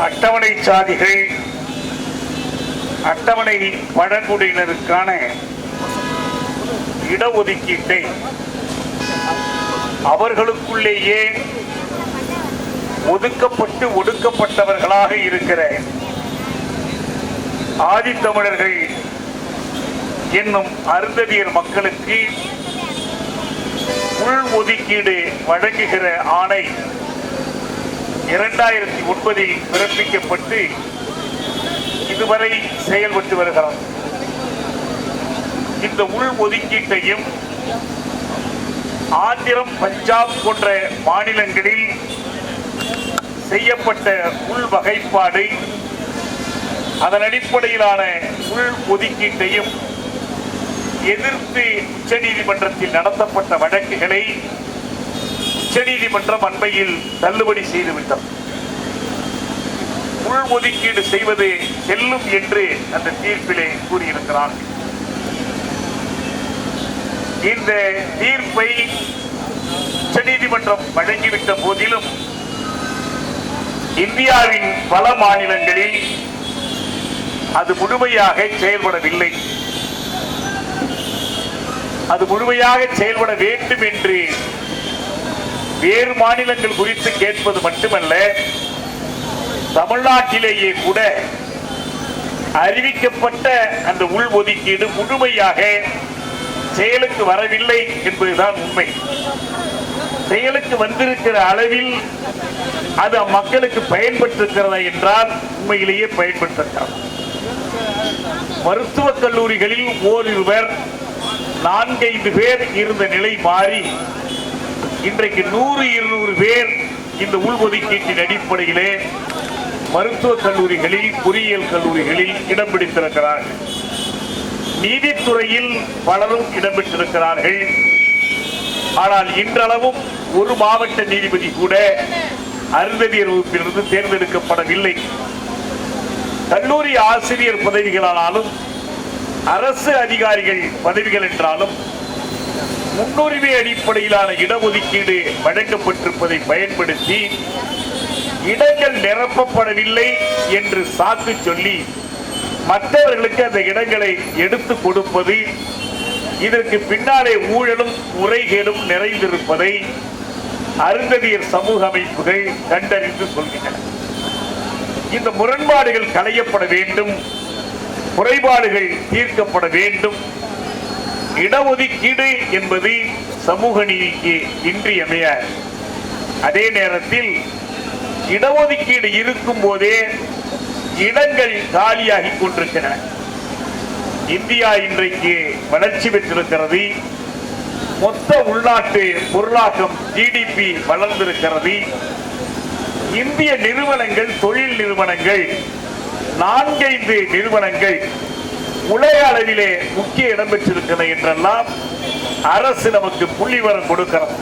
அட்டவணை சாதிகள் அட்டவணை பழங்குடியினருக்கான இடஒதுக்கீட்டை அவர்களுக்குள்ளேயே ஒதுக்கப்பட்டு ஒடுக்கப்பட்டவர்களாக இருக்கிற ஆதித்தமிழர்கள் என்னும் அருந்ததியர் மக்களுக்கு உள் ஒதுக்கீடு வழங்குகிற ஆணை இரண்டாயிரத்தி ஒன்பதில் பிறப்பிக்கப்பட்டு இதுவரை செயல்பட்டு வருகிறார் இந்த உள் ஒதுக்கீட்டையும் ஆந்திரம் பஞ்சாப் போன்ற மாநிலங்களில் செய்யப்பட்ட உள் வகைப்பாடு அதன் அடிப்படையிலான உள் ஒதுக்கீட்டையும் எதிர்த்து உச்சநீதிமன்றத்தில் நடத்தப்பட்ட வழக்குகளை உச்சநீதிமன்றம் அண்மையில் தள்ளுபடி செய்துவிட்டது. உள் ஒதுக்கீடு செய்வது செல்லும் என்று அந்த தீர்ப்பிலே கூறியிருக்கிறார் இந்த தீர்ப்பை உச்சநீதிமன்றம் வழங்கிவிட்ட போதிலும் இந்தியாவின் பல மாநிலங்களில் அது முழுமையாக செயல்படவில்லை. அது முழுமையாக செயல்பட வேண்டும் என்று வேறு மாநிலங்கள் குறித்து கேட்பது மட்டுமல்ல தமிழ்நாட்டிலேயே கூட அறிவிக்கப்பட்ட அந்த உள் ஒதுக்கீடு முழுமையாக செயலுக்கு வரவில்லை என்பதுதான் உண்மை. செயலுக்கு வந்திருக்கிற அளவில் அது மக்களுக்கு பயன்பட்டிருக்கிறதா என்றால் உண்மையிலேயே பயன்பட்டிருக்கிறது மருத்துவக் கல்லூரிகளில் ஓரிருவர் நான்கைந்து பேர் இருந்த நிலை மாறி இன்றைக்கு நூறு இருநூறு பேர் இந்த உள்ஒதுக்கீட்டின் அடிப்படையிலே மருத்துவக் கல்லூரிகளில் பொறியியல் கல்லூரிகளில் இடம் பிடித்திருக்கிறார்கள். நீதித்துறையில் பலரும் இடம் பெற்றிருக்கிறார்கள். ஆனால் இன்றளவும் ஒரு மாவட்ட நீதிபதி கூட அருந்ததியர் வகுப்பிலிருந்து தேர்ந்தெடுக்கப்படவில்லை. கல்லூரி ஆசிரியர் பதவிகளானாலும் அரசு அதிகாரிகள் பதவிகள் என்றாலும் முன்னுரிமை அடிப்படையிலான இடஒதுக்கீடு வழங்கப்பட்டிருப்பதை பயன்படுத்தி இடங்கள் நிரப்பப்படவில்லை என்று சாக்கு சொல்லி மற்றவர்களுக்கு அந்த இடங்களை எடுத்து கொடுப்பது இதற்கு பின்னாலே ஊழலும் முறைகேடும் நிறைந்திருப்பதை அருந்ததியர் சமூக அமைப்புகள் கண்டறிந்து சொல்கின்றன இந்த முரண்பாடுகள் களையப்பட வேண்டும் குறைபாடுகள் தீர்க்கப்பட வேண்டும். இடஒதுக்கீடு என்பது சமூக நீதிக்கு இன்றியமைய. அதே நேரத்தில் இடஒதுக்கீடு இருக்கும் போதே இடங்கள் காலியாகி கொண்டிருக்கின்றன. இந்தியா இன்றைக்கு வளர்ச்சி பெற்றிருக்கிறது. மொத்த உள்நாட்டு பொருளாக்கம் ஜிடிபி வளர்ந்திருக்கிறது. இந்திய நிறுவனங்கள் தொழில் நிறுவனங்கள் நான்கைந்து நிறுவனங்கள் உலக அளவிலே முக்கிய இடம் பெற்றிருக்கிறது என்றெல்லாம் அரசு நமக்கு புள்ளிவரம் கொடுக்கிறது.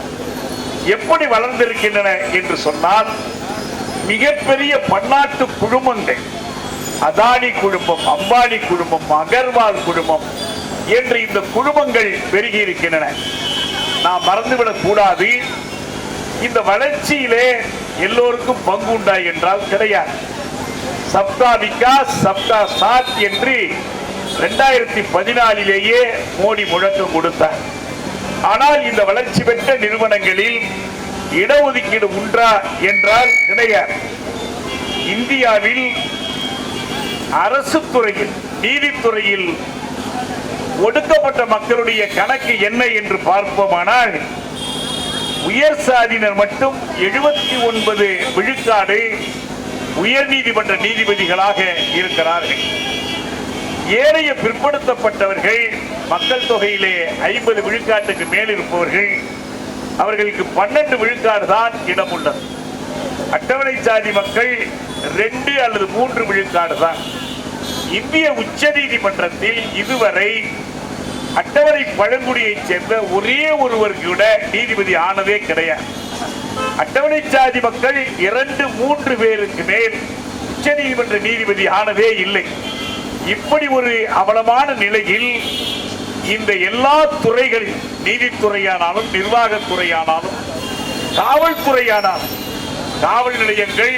எப்படி வளர்ந்திருக்கின்றன என்று சொன்னால் மிகப்பெரிய பன்னாட்டு குழுமங்கள் அதானி குழுமம் அம்பானி குழுமம் அகர்வால் குழுமம் என்று இந்த குழுமங்கள் பெருகி இருக்கின்றன. நாம் மறந்துவிடக் கூடாது. இந்த வளர்ச்சியிலே எல்லோருக்கும் பங்கு உண்டா என்றால் கிடையாது. சப்தா விகாஸ் சப்தா சாத் என்று ரெண்டாயிரத்தி பதினாலிலேயே மோடி முழக்கம் கொடுத்தார். ஆனால் இந்த வளர்ச்சி பெற்ற நிறுவனங்களில் இடஒதுக்கீடு உண்டா என்றால் கிடையாது இந்தியாவில் அரசு துறையில் நீதித்துறையில் ஒடுக்கப்பட்ட மக்களுடைய கணக்கு என்ன என்று பார்ப்போமானால் உயர் சாதியினர் மட்டும் எழுபத்தி ஒன்பது விழுக்காடு உயர் நீதிமன்ற நீதிபதிகளாக இருக்கிறார்கள். ஏனைய பிற்படுத்தப்பட்டவர்கள் மக்கள் தொகையிலே ஐம்பது விழுக்காட்டுக்கு மேல் இருப்பவர்கள் அவர்களுக்கு பன்னெண்டு விழுக்காடு தான் இடம் உள்ளது. அட்டவணை சாதி மக்கள் ரெண்டு அல்லது மூன்று விழுக்காடு தான். இந்திய உச்ச நீதிமன்றத்தில் இதுவரை அட்டவணை பழங்குடியைச் சேர்ந்த ஒரே ஒருவர் கூட நீதிபதி ஆனதே கிடையாது. அட்டவணை சாதி மக்கள் இரண்டு மூன்று பேருக்கு மேல் உச்ச நீதிமன்ற நீதிபதி ஆனதே இல்லை. இப்படி ஒரு அவலமான நிலையில் இந்த எல்லா துறைகளில் நீதித்துறையானாலும் நிர்வாகத்துறையானாலும் காவல்துறையானாலும் காவல் நிலையங்கள்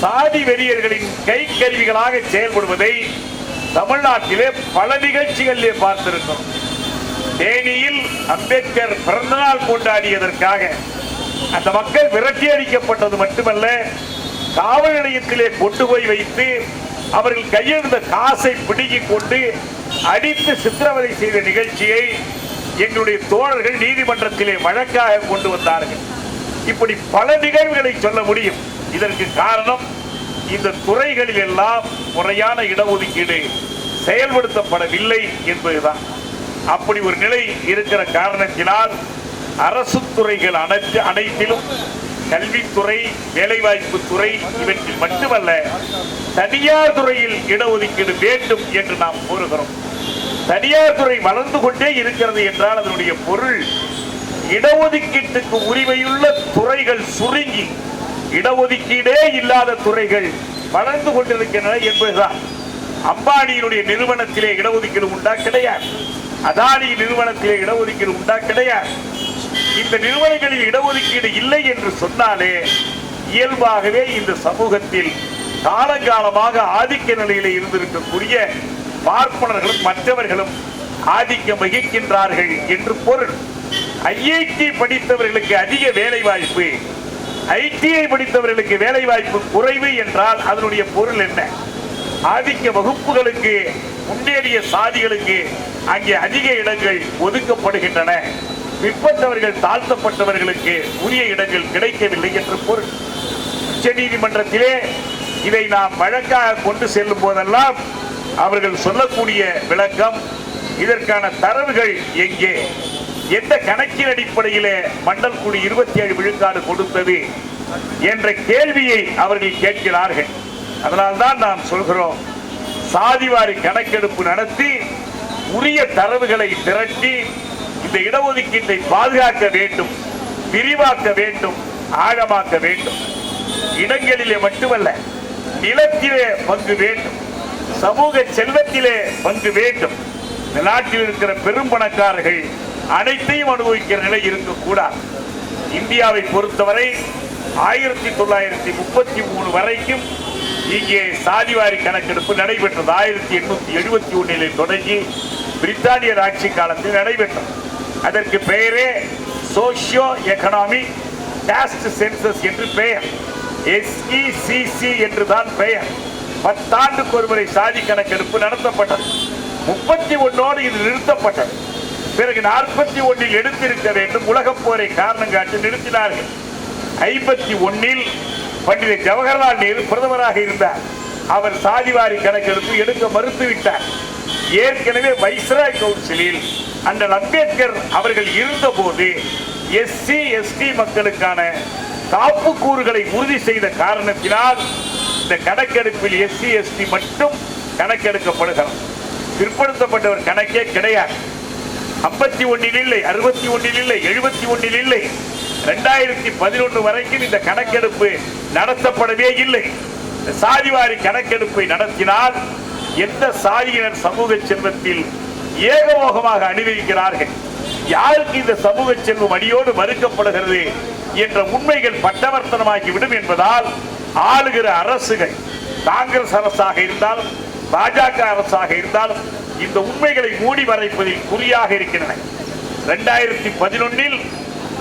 சாதி வெறியர்களின் கைக்கருவிகளாக செயல்படுவதை தமிழ்நாட்டிலே பல நிகழ்ச்சிகளிலே பார்த்திருக்கிறோம். தேனியில் அம்பேத்கர் பிறந்தநாள் கொண்டாடியதற்காக அந்த மக்கள் விரட்டி அடிக்கப்பட்டது மட்டுமல்ல காவல் நிலையத்திலே கொண்டு போய் வைத்து அவர்கள் கையெழுந்த காசை பிடுங்கிக் கொண்டு அடித்து சித்திரவதை செய்த நிகழ்ச்சியை எங்களுடைய தோழர்கள் நீதிமன்றத்திலே வழக்காக கொண்டு வந்தார்கள். இப்படி பல நிகழ்வுகளை சொல்ல முடியும். இதற்கு காரணம் இந்த துறைகளில் எல்லாம் முறையான இடஒதுக்கீடு செயல்படுத்தப்படவில்லை என்பதுதான். அப்படி ஒரு நிலை இருக்கிற காரணத்தினால் அரசு துறைகள் அனைத்து அனைத்திலும் கல்வித்துறை வேலைவாய்ப்பு துறை இவற்றில் மட்டுமல்ல தனியார் துறையில் இடஒதுக்கீடு வேண்டும் என்று நாம் கூறுகிறோம். தனியார் துறை வளர்ந்து கொண்டே இருக்கிறது என்றால் அதனுடைய பொருள் இடஒதுக்கீட்டுக்கு உரிமையுள்ள துறைகள் சுருங்கி இடஒதுக்கீடே இல்லாத துறைகள் வளர்ந்து கொண்டிருக்கின்றன என்பதுதான். அம்பானியினுடைய நிறுவனத்திலே இடஒதுக்கீடு உண்டா கிடையாது. அதானி நிறுவனத்திலே இடஒதுக்கீடு உண்டா கிடையாது. இந்த நிறுவனங்களில் இடஒதுக்கீடு இல்லை என்று சொன்னாலே இயல்பாகவே இந்த சமூகத்தில் காலங்காலமாக ஆதிக்க நிலையில் இருந்திருக்கக்கூடிய பார்ப்பனர்களும் மற்றவர்களும் ஆதிக்கம் வகிக்கின்றார்கள் என்று பொருள். ஐஐடி படித்தவர்களுக்கு அதிக வேலை வாய்ப்பு ஐடிஐ படித்தவர்களுக்கு வேலை வாய்ப்பு குறைவு என்றால் அதனுடைய பொருள் என்ன? ஆதிக்க வகுப்புகளுக்கு முன்னேறிய சாதிகளுக்கு அங்கே அதிக இடங்கள் ஒதுக்கப்படுகின்றன. பிற்பட்டவர்கள் தாழ்த்தப்பட்டவர்களுக்கு உரிய இடங்கள் கிடைக்கவில்லை என்று பொருள். உச்ச நீதிமன்றத்திலே இதை நாம் வழக்காக கொண்டு செல்லும் போதெல்லாம் அவர்கள் சொல்லக்கூடிய விளக்கம் இதற்கான தரவுகள் எங்கே? எந்த கணக்கின் அடிப்படையிலே மண்டல் குழு இருபத்தி ஏழு விழுக்காடு கொடுத்தது என்ற கேள்வியை அவர்கள் கேட்கிறார்கள். அதனால்தான் நாம் சொல்கிறோம் சாதிவாரி கணக்கெடுப்பு நடத்தி உரிய தரவுகளை திரட்டி இந்த இடஒதுக்கீட்டை பாதுகாக்க வேண்டும் விரிவாக்க வேண்டும் ஆழமாக்க வேண்டும். இடங்களிலே மட்டுமல்ல நிலத்திலே பங்கு வேண்டும் சமூக செல்வத்திலே பங்கு வேண்டும். இந்த நாட்டில் இருக்கிற பெரும் பணக்காரர்கள் அனைத்தையும் அனுபவிக்கிற நிலை இருக்கக்கூடாது. இந்தியாவை பொறுத்தவரை ஆயிரத்தி தொள்ளாயிரத்தி முப்பத்தி மூணு வரைக்கும் இங்கே சாதிவாரி கணக்கெடுப்பு நடைபெற்றது. ஆயிரத்தி எண்ணூத்தி எழுபத்தி ஒன்னிலே தொடங்கி பிரித்தானியர் ஆட்சி காலத்தில் நடைபெற்றது. அதற்கு பெயரே சோஷியோ எக்கனாமிக் காஸ்ட் சென்சஸ் என்று பெயர். எஸ்இசிசி என்று தான் பெயர். பத்தாண்டுக்கு ஒருமுறை சாதி கணக்கெடுப்பு நடத்தப்பட்டது. முப்பத்தி ஒன்னோடு இது நிறுத்தப்பட்டது. பிறகு நாற்பத்தி ஒன்னில் எடுத்திருக்க வேண்டும். உலகப் போரை காரணம் காட்டி நிறுத்தினார்கள். ஐம்பத்தி ஒன்னில் பண்டித ஜவஹர்லால் நேரு பிரதமராக இருந்தார். அவர் சாதிவாரி கணக்கெடுப்பு எடுக்க மறுத்துவிட்டார். ஏற்கனவே வைஸ்ராய் கவுன்சிலில் அண்ணல் அம்பேத்கர் அவர்கள் இருந்தபோது எஸ்சி எஸ்டி மக்களுக்கான காப்பு கூறுகளை உறுதி செய்த காரணத்தினால் இந்த கணக்கெடுப்பில் எஸ்சி எஸ்டி மட்டும் கணக்கெடுக்கப்படுகிறது. பிற்படுத்தப்பட்டவர் கணக்கே கிடையாது. ஐம்பத்தி ஒன்றில் இல்லை அறுபத்தி ஒன்றில் இல்லை எழுபத்தி ஒன்றில் இல்லை. ரெண்டாயிரத்தி பதினொன்று வரைக்கும் இந்த கணக்கெடுப்பு நடத்தப்படவே இல்லை. இந்த சாதிவாரி கணக்கெடுப்பை நடத்தினால் எந்த சாதியினர் சமூக செல்வத்தில் ஏகமோகமாக அனுபவிக்கிறார்கள் யாருக்கு இந்த சமூக செல்வம் அடியோடு மறுக்கப்படுகிறது என்ற உண்மைகள் பட்டவர்த்தனமாகி விடும் என்பதால் ஆளுகிற அரசுகள் காங்கிரஸ் அரசாக இருந்தாலும் பாஜக அரசாக இருந்தாலும் இந்த உண்மைகளை மூடி மறைப்பதில் குறியாக இருக்கின்றன. இரண்டாயிரத்தி பதினொன்னில்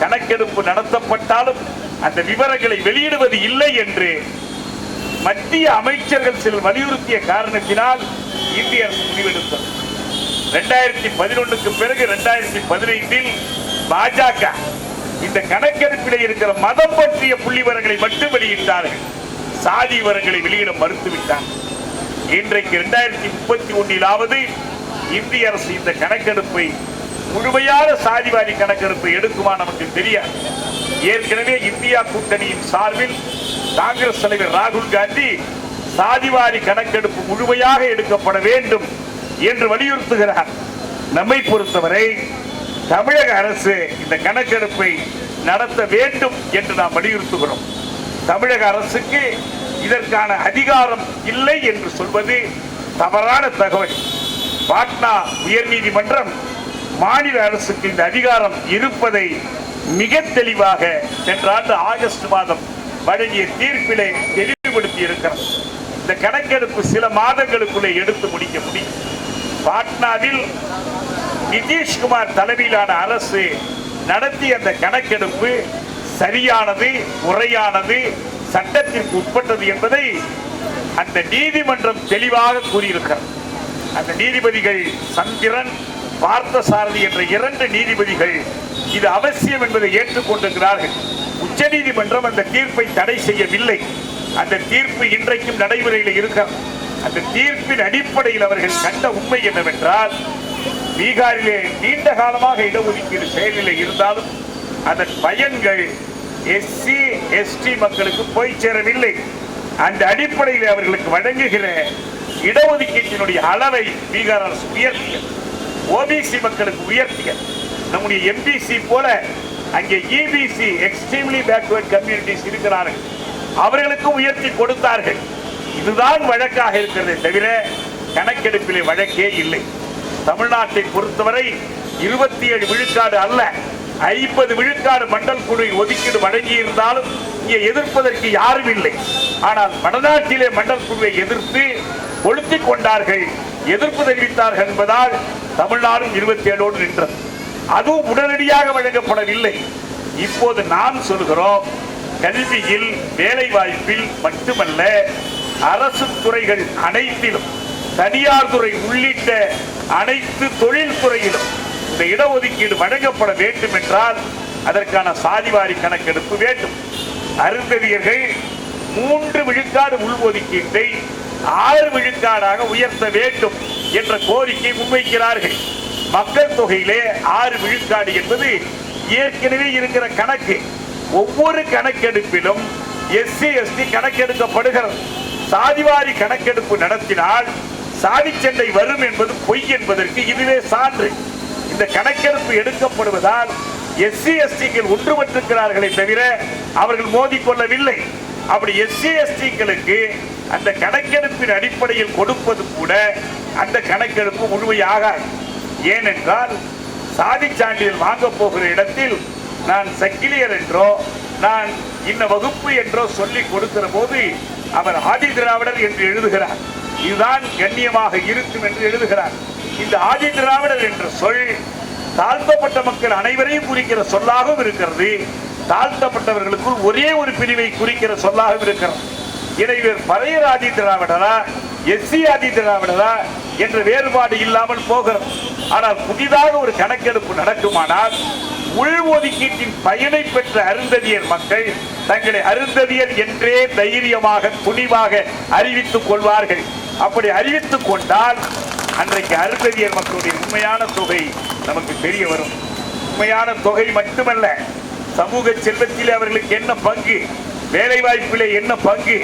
கணக்கெடுப்பு நடத்தப்பட்டாலும் அந்த விவரங்களை வெளியிடுவது இல்லை என்று மத்திய அமைச்சர்கள் சிலர் வலியுறுத்திய காரணத்தினால் இந்திய அரசு முடிவெடுத்தது. ரெண்டாயிரத்தி பதினொன்றுக்கு பிறகு ரெண்டாயிரத்தி பதினைந்தில் பாஜக இந்த கணக்கெடுப்பில் இருக்கிற மதம் பற்றிய புள்ளிவரங்களை மட்டும் வெளியிட்டார்கள். சாதி விவரங்களை வெளியிட மறுத்துவிட்டார் இன்றைக்கு இரண்டாயிரத்தி முப்பத்தி ஒன்னிலாவது இந்திய அரசு இந்த கணக்கெடுப்பை முழுமையான சாதிவாரி கணக்கெடுப்பை எடுக்குமா நமக்கு தெரியாது. ஏற்கனவே இந்தியா கூட்டணியின் சார்பில் காங்கிரஸ் தலைவர் ராகுல் காந்தி சாதிவாரி கணக்கெடுப்பு முழுமையாக எடுக்கப்பட வேண்டும் என்று வலியுறுத்துகிறார். நம்மை பொறுத்தவரை தமிழக அரசு இந்த கணக்கெடுப்பை நடத்த வேண்டும் என்று நாம் வலியுறுத்துகிறோம். தமிழக அரசுக்கு இதற்கான அதிகாரம் இல்லை என்று சொல்வது தவறான தகவல். பாட்னா உயர்நீதிமன்றம் மாநில அரசுக்கு இந்த அதிகாரம் இருப்பதை மிக தெளிவாக சென்ற ஆண்டு ஆகஸ்ட் மாதம் வழங்கிய தீர்ப்பிலே தெளிவுபடுத்தி இருக்கிறது இந்த கணக்கெடுப்பு சில மாதங்களுக்குள்ளே எடுத்து முடிக்க முடியும். பாட்னாவில் நிதிஷ்குமார் தலைமையிலான அரசு நடத்திய அந்த கணக்கெடுப்பு சரியானது முறையானது சட்டத்திற்கு உட்பட்டது என்பதை அந்த நீதிமன்றம் தெளிவாக கூறியிருக்கிறது. அந்த நீதிபதிகள் சந்திரன் பார்த்தசாரதி என்ற இரண்டு நீதிபதிகள் இது அவசியம் என்பதை ஏற்றுக்கொண்டிருக்கிறார்கள். உச்சநீதிமன்றம் அந்த தீர்ப்பை தடை செய்யவில்லை. அந்த தீர்ப்பு இன்றைக்கும் நடைமுறையில் இருக்கிறது. அந்த தீர்ப்பின் அடிப்படையில் அவர்கள் கண்ட உண்மை என்னவென்றால் பீகாரிலே நீண்ட காலமாக இடஒதுக்கீடு செயலில் இருந்தாலும் அதன் பயன்கள் எஸ்சி எஸ்டி மக்களுக்கு போய் சேரவில்லை. அந்த அடிப்படையில் அவர்களுக்கு வழங்குகிற இடஒதுக்கீட்டினுடைய அளவை பீகார் அரசு உயர்த்தியது. ஓபிசி மக்களுக்கு உயர்த்தியது. நம்முடைய எம்பிசி போல அங்கே இபிசி எக்ஸ்ட்ரீம்லி பேக்வர்ட் கம்யூனிட்டிஸ் இருக்கிறார்கள். அவர்களுக்கும் உயர்த்தி கொடுத்தார்கள். இதுதான் வழக்காக இருக்கிறதே தவிர கணக்கெடுப்பிலே வழக்கே இல்லை. தமிழ்நாட்டை பொறுத்தவரை இருபத்தி ஏழு விழுக்காடு அல்ல ஐம்பது விழுக்காடு மண்டல் குழு ஒதுக்கீடு வழங்கி இருந்தாலும் இங்கே எதிர்ப்பதற்கு யாரும் இல்லை. ஆனால் வடநாட்டிலே மண்டல் குழுவை எதிர்த்து கொளுத்திக் கொண்டார்கள் எதிர்ப்பு தெரிவித்தார்கள் என்பதால் தமிழ்நாடும் இருபத்தி ஏழோடு நின்றது. அதுவும் உடனடியாக வழங்கப்படவில்லை. இப்போது நாம் சொல்கிறோம் கல்வியில் வேலை வாய்ப்பில் மட்டுமல்ல அரசு துறைகள் அனைத்திலும் தனியார் துறை உள்ளிட்ட அனைத்து தொழில் துறையிலும் இந்த இடஒதுக்கீடு வழங்கப்பட வேண்டும் என்றால் அதற்கான சாதிவாரி கணக்கெடுப்பு வேண்டும். அருந்ததியர்கள் மூன்று விழுக்காடு உள்ஒதுக்கீட்டை ஆறு விழுக்காடாக உயர்த்த வேண்டும் என்ற கோரிக்கை முன்வைக்கிறார்கள். மக்கள் தொகையிலே ஆறு விழுக்காடு என்பது ஏற்கனவே இருக்கிற கணக்கு. ஒவ்வொரு கணக்கெடுப்பிலும் எஸ்சி எஸ்டி கணக்கெடுக்கப்படுகிறது. சாதிவாரி கணக்கெடுப்பு நடத்தினால் சாதி சண்டை வரும் என்பது பொய் என்பதற்கு இதுவே சான்று. இந்த கணக்கெடுப்பு எடுக்கப்படுவதால் எஸ்சி எஸ்டிகள் ஒன்றுபட்டிருக்கிறார்களே தவிர அவர்கள் மோதிக்கொள்ளவில்லை அப்படி எஸ்சி எஸ்டிகளுக்கு அந்த கணக்கெடுப்பின் அடிப்படையில் கொடுப்பது கூட அந்த கணக்கெடுப்பு முழுமையாகாது. ஏனென்றால் சாதி சான்றிதழ் வாங்க போகிற இடத்தில் நான் சக்கிலியர் என்றோ நான் இன்ன வகுப்பு என்றோ சொல்லி கொடுக்கிற போது அவர் ஆதி திராவிடர் என்று எழுதுகிறார். இதுதான் கண்ணியமாக இருக்கும் என்று எழுதுகிறார். இந்த ஆதி திராவிடர் என்ற சொல் தாழ்த்தப்பட்ட மக்கள் அனைவரையும் குறிக்கிற சொல்லாகவும் இருக்கிறது. தாழ்த்தப்பட்டவர்களுக்குள் ஒரே ஒரு பிரிவை குறிக்கிற சொல்லாகவும் இருக்கிறது. இறைவர் பழைய ஆதி திராவிடரா எஸ்சி ஆதி திராவிடரா என்ற வேறுபாடு இல்லாமல் போகிறது ஆனால் புதிதாக ஒரு கணக்கெடுப்பு நடக்குமானால் உள்ஒதுக்கீட்டின் பயனை பெற்ற அருந்ததியர் மக்கள் தங்களை அருந்ததியர் என்றே தைரியமாக துணிவாக அறிவித்துக் கொள்வார்கள். அப்படி அறிவித்துக் கொண்டால் அன்றைக்கு அருந்ததியர் மக்களுடைய உண்மையான தொகை நமக்கு தெரிய வரும். உண்மையான தொகை மட்டுமல்ல சமூக செல்வத்திலே அவர்களுக்கு என்ன பங்கு வேலை வாய்ப்பிலே என்ன பங்கு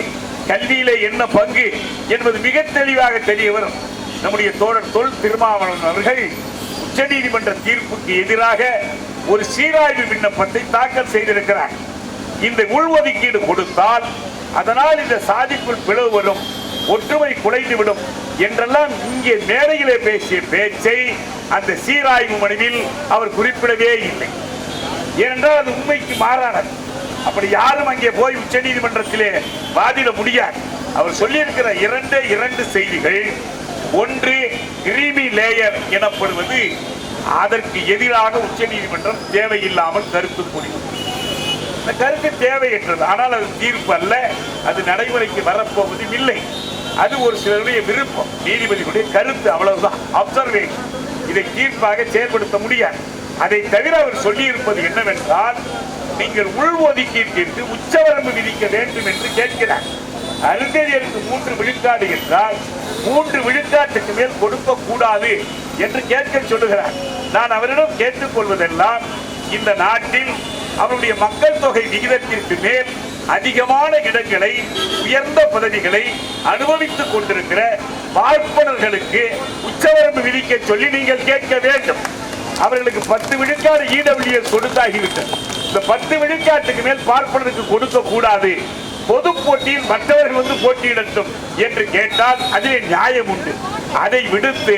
கல்வியிலே என்ன பங்கு என்பது மிக தெளிவாக தெரிய வரும். நம்முடைய தோழர் தொல் திருமாவளவன் அவர்கள் உச்சநீதிமன்ற தீர்ப்புக்கு எதிராக ஒரு சீராய்வு விண்ணப்பத்தை தாக்கல் செய்திருக்கிறார். இந்த உள்ஒதுக்கீடு கொடுத்தால் அதனால் இந்த சாதிக்குள் பிளவு வரும் ஒற்றுமை குலைந்துவிடும் என்றெல்லாம் இங்கே மேடையிலே பேசிய பேச்சை அந்த சீராய்வு மனுவில் அவர் குறிப்பிடவே இல்லை. ஏனென்றால் அது உண்மைக்கு மாறானது. அப்படி யாரும் அங்கே போய் உச்ச நீதிமன்றத்திலே வாதிட முடியாது. அவர் சொல்லியிருக்கிற இரண்டே இரண்டு செய்திகள் ஒன்று கிரீமி லேயர் எனப்படுவது அதற்கு எதிராக உச்சநீதிமன்றம் தேவையில்லாமல் கருத்து கூறியது இந்த கருத்து தேவையற்றது ஆனால் அது தீர்ப்பு அல்ல. அது நடைமுறைக்கு வரப்போவதும் இல்லை. அது ஒரு சிலருடைய விருப்பம். நீதிபதிகளுடைய கருத்து அவ்வளவுதான். அப்சர்வேஷன் இதை தீர்ப்பாக செயல்படுத்த முடியாது. அதை தவிர அவர் சொல்லியிருப்பது என்னவென்றால் நீங்கள் உள்ஒதுக்கீட்டிற்கு உச்சவரம்பு விதிக்க வேண்டும் என்று கேட்கிறார். அருந்ததியருக்கு மூன்று விழுக்காடு என்றால் மூன்று விழுக்காட்டுக்கு மேல் கொடுக்க கூடாது என்று கேட்க சொல்லுகிறார். நான் அவரிடம் கேட்டுக்கொள்வதெல்லாம் இந்த நாட்டில் அவருடைய மக்கள் தொகை விகிதத்திற்கு மேல் அதிகமான இடங்களை உயர்ந்த பதவிகளை அனுபவித்துக் கொண்டிருக்கிற பார்ப்பனர்களுக்கு உச்சவரம்பு விதிக்க சொல்லி நீங்கள் கேட்க வேண்டும். அவர்களுக்கு பத்து விழுக்காடு இடபிள்யூஎஸ் கொடுத்தாகிவிட்டது. இந்த பத்து விழுக்காட்டுக்கு மேல் பார்ப்பனருக்கு கொடுக்க கூடாது பொது போட்டியில் மற்றவர்கள் வந்து போட்டியிடட்டும் என்று கேட்டால் அதிலே நியாயம் உண்டு. அதை விடுத்து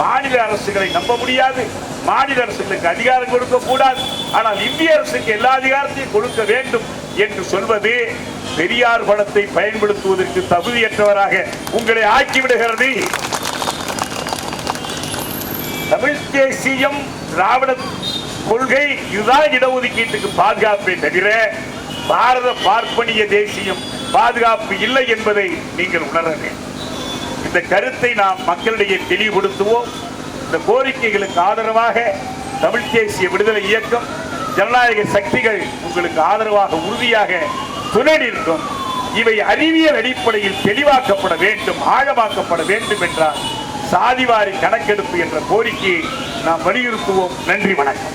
மாநில அரசுகளை நம்ப முடியாது. மாநில அரசுகளுக்கு அதிகாரம் கொடுக்க கூடாது. ஆனால் இந்திய அரசுக்கு எல்லா அதிகாரத்தையும் கொடுக்க வேண்டும் என்று சொல்வது பெரியார் படத்தை பயன்படுத்துவதற்கு தகுதியற்றவராக உங்களை ஆக்கிவிடுகிறது. தமிழ் தேசியம் திராவிட கொள்கை இதுதான் இடஒதுக்கீட்டுக்கு பாதுகாப்பை தவிர பாரத பார்ப்பனிய தேசியம் பாதுகாப்பு இல்லை என்பதை நீங்கள் உணர வேண்டும். இந்த கருத்தை நாம் மக்களிடையே தெளிவுபடுத்துவோம். இந்த கோரிக்கைகளுக்கு ஆதரவாக தமிழ் தேசிய விடுதலை இயக்கம் ஜனநாயக சக்திகள் உங்களுக்கு ஆதரவாக உறுதியாக துணை நிற்கும். இவை அறிவியல் அடிப்படையில் தெளிவாக்கப்பட வேண்டும் ஆழமாக்கப்பட வேண்டும் என்றால் சாதிவாரி கணக்கெடுப்பு என்ற கோரிக்கையை நாம் வலியுறுத்துவோம். நன்றி வணக்கம்.